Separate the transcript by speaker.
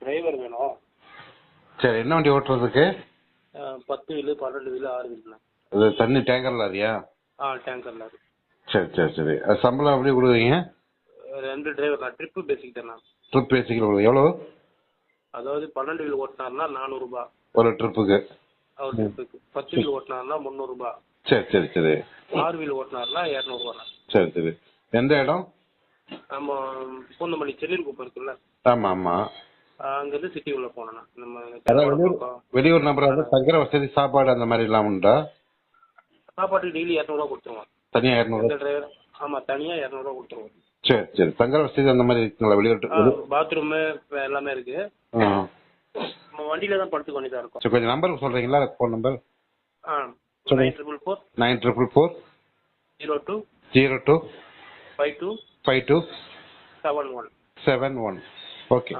Speaker 1: Driver வேணும்.
Speaker 2: சரி என்ன வண்டி ஓட்டுறதுக்கு?
Speaker 1: பத்து வீலு பன்னெண்டு வீலு ஆறு வீலுண்ணா.
Speaker 2: இது தண்ணி டேங்கர் லாரியா
Speaker 1: ஆ டேங்கர் லாரி
Speaker 2: சரி சரி சரி. அது சம்பளம் எப்படி கொடுக்குறீங்க?
Speaker 1: ரெண்டு டிரைவர் நான் ட்ரிப்பு பேசிக்கிட்டேன்
Speaker 2: ட்ரிப் பேசிக்கல எவ்வளோ
Speaker 1: அதாவது பன்னெண்டு வீல் ஓட்டினாருன்னா நானூறுபா.
Speaker 2: ஒரு ட்ரிப்புக்கு
Speaker 1: அவர் ட்ரிப்புக்கு பத்து வீல் ஓட்டினாருன்னா முந்நூறுபா.
Speaker 2: சரி சரி சரி.
Speaker 1: ஆறு வீல் ஓட்டினாருன்னா இரநூறுவா
Speaker 2: சரி சரி. எந்த இடம்?
Speaker 1: நம்ம பூந்தமல்லி செல்லில் குப்பம் இருக்குல்ல.
Speaker 2: ஆமாம் ஆமாம்
Speaker 1: அங்கேருந்து சிட்டி உள்ள போனேண்ணா நம்ம
Speaker 2: வெளியூர் நம்பர் வந்து தங்குற வசதி சாப்பாடு அந்த மாதிரி எல்லாம் உண்டா?
Speaker 1: சாப்பாட்டுக்கு டெய்லி இரநூறுவா கொடுத்துருவோம்.
Speaker 2: தனியாக இரநூறு?
Speaker 1: டிரைவர் ஆமாம் தனியாக இரநூறுவா கொடுத்துருவோம்.
Speaker 2: சரி சரி. தங்குற வசதி அந்த மாதிரி இருக்குங்களா வெளியூர் வெளி-
Speaker 1: பாத்ரூமு எல்லாமே இருக்கு. நம்ம வண்டியில தான் படுத்துக்க வேண்டியதா இருக்கும்.
Speaker 2: சரி கொஞ்சம் நம்பர் சொல்கிறீங்களா phone number.
Speaker 1: Nine triple four
Speaker 2: nine triple four
Speaker 1: zero two
Speaker 2: zero two
Speaker 1: five two
Speaker 2: five two
Speaker 1: seven one
Speaker 2: seven one okay